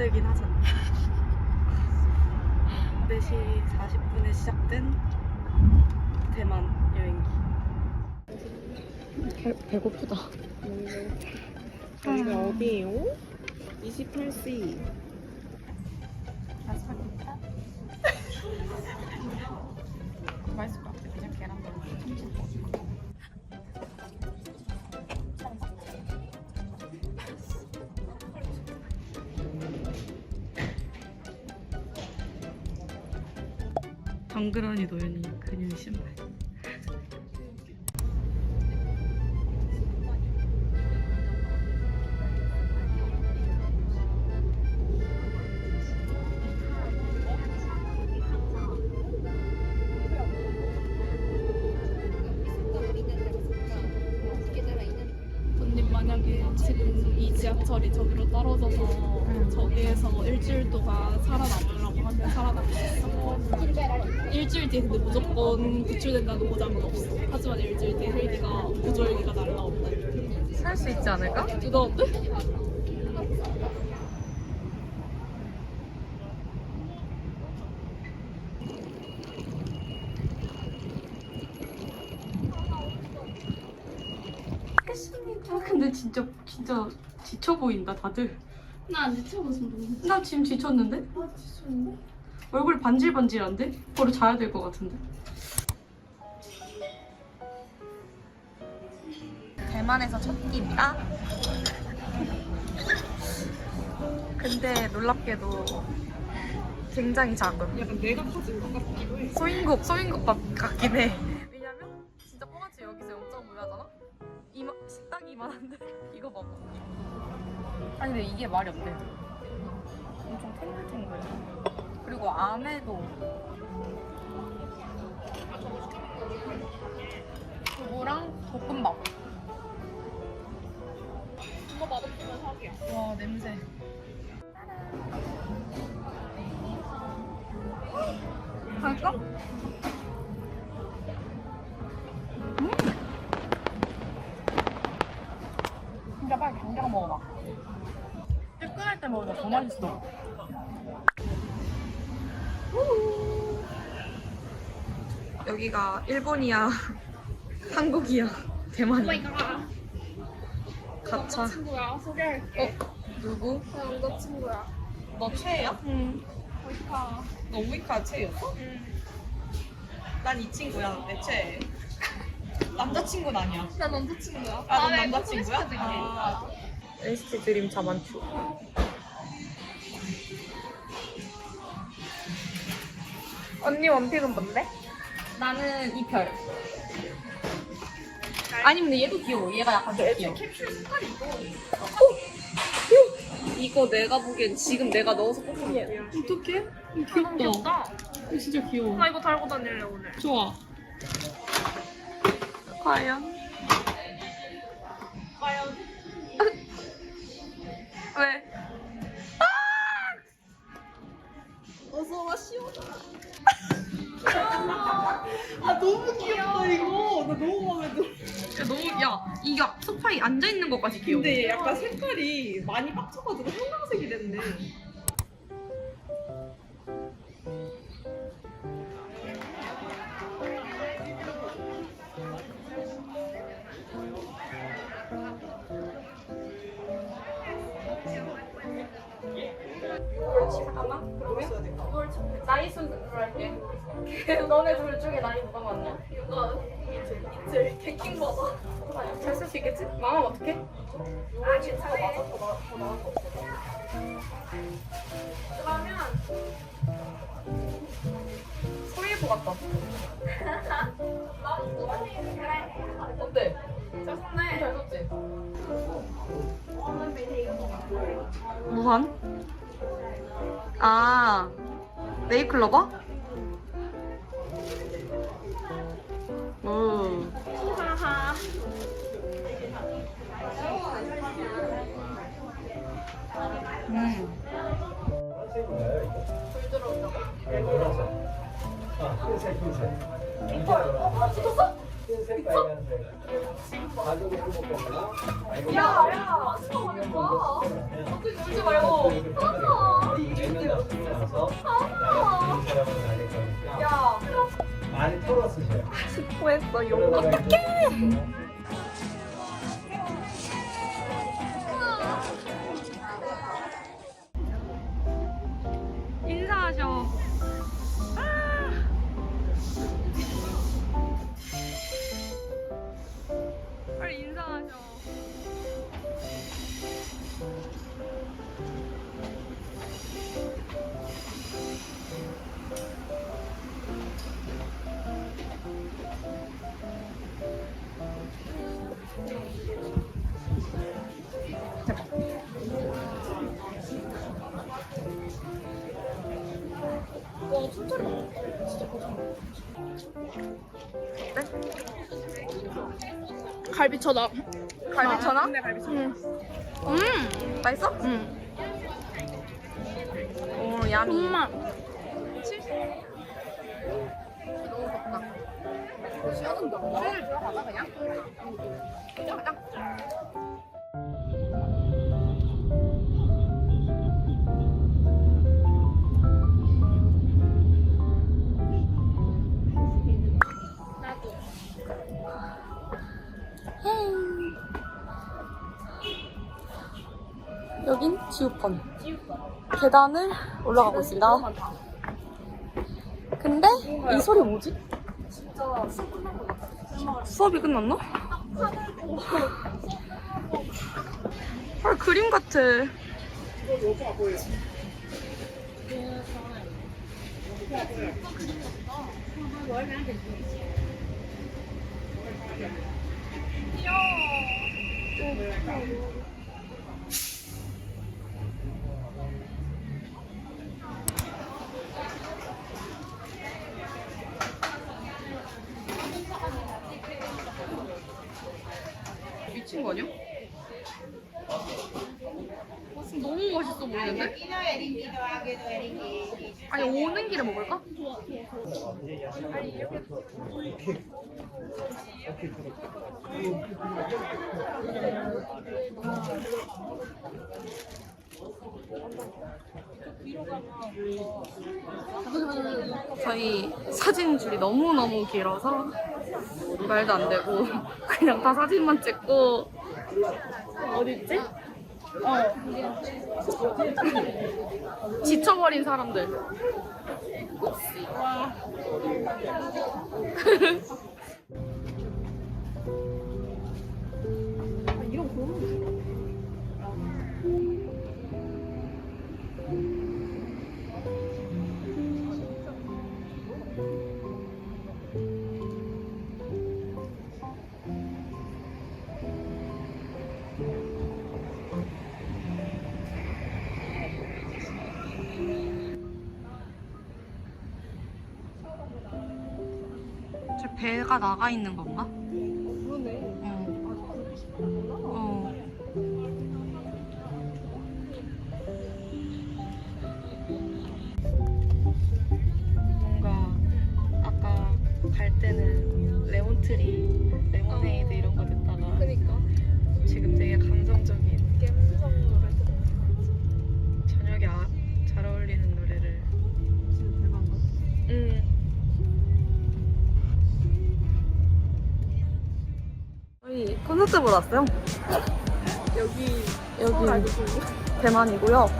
설레긴 하잖아. 4시 40분에 시작된 대만 여행기. 배, 배고프다. 여기가 어디예요? 28C. 맛있을 것 같아. 그냥 계란도 덩그러니 노연이 그녀의 신발. 만약에 지금 이 지하철이 저기로 떨어져서 저기에서 일주일 동안 살아남으려고 하면 살아남을 수? 일주일 뒤에 근데 무조건 구출된다는 보장은 없어 하지만 일주일 뒤에 헬기가 구조헬기가 날라온다 살 수 있지 않을까? 뜨거운데? 아 근데 진짜 진짜 지쳐 보인다 다들. 나안 모르겠어 나 지금 지쳤는데? 아 지쳤는데? 얼굴 반질반질한데? 바로 자야 될 것 같은데. 대만에서 첫 끼입니다. 근데 놀랍게도 굉장히 작음. 약간 내가 커진 것 같기도 해. 소인국 소인국 같- 같긴 해. 왜냐면 진짜 뽕아치 여기서 0.5야잖아. 이마 식당 이만한데 이거 봐봐. 아니 근데 이게 말이 안 돼. 엄청 탱글탱글해. 그리고 안에도 두부랑 볶음밥. 이거 맛없으면 사기야 와 냄새. 할까? 진짜 빨리 당장 먹어봐. 뜨끈할 때 먹으면 더 맛있어. 여기가 일본이야, 한국이야, 대만이야. 가차. 친구야 소개할게 누구? 내 남자친구야 너 최애야? 응 어디가 너 우이카 최애였어? 난이 친구야, 내 최애. 남자친구는 아니야. 나 남자친구야 아, 넌내 남자친구야? 소개시켜줄게. 아, NCT 드림 자만추. 언니 원픽은 뭔데? 나는 이 별. 아니 근데 얘도 귀여워. 얘가 약간 좀 귀여워. 캡슐 색깔이 있어 이거 내가 보기엔 지금 내가 넣어서 뽑은 거. 어떡해? 귀엽다. 귀엽다 이거 진짜 귀여워. 나 이거 달고 다닐래 오늘 좋아. 과연? 과연. 왜? 이게 소파에 앉아 있는 것까지 귀여워. 근데 약간 색깔이 많이 빡쳐가지고 형광색이 됐네. 잠깐만. 그러면 나이 순으로 할게. 너네 둘 중에 나이 누가 많냐? 이거 이제 이제 데킹 받아 잘쓸수 있겠지? 망하면 어떡해? 아 괜찮아 그러면 소일보 같다. 어때? 잘 썼네 잘 썼지? 무한? 아 네이클로버? 오. 하하 야야 진짜 말해봐 어떻게 울지 말고 거니까 야, 많이 털었으세요. 스포했어, 이거. 어떡해! 갈비쳐다. 갈비천하? 응. 음, 맛있어? 응. 오, 야미. 엄마. 술을 들어가자 그냥. 가자. 여긴 지우펀. 계단을 올라가고 있습니다. 근데 이 소리 뭐지? 수업이 끝났나? 헐 그림 같아. 미친 거 아니야? 너무 맛있어 보이는데? 아니 오는 길에 먹을까? 저희 사진 줄이 너무너무 길어서 말도 안 되고 그냥 다 사진만 찍고 어딨지? 어. 지쳐버린 사람들 배가 나가 있는 건가? 그러네. 어. 어. 뭔가 아까 갈 때는 레몬트리, 보러 왔어요. 여기 여기 대만이고요.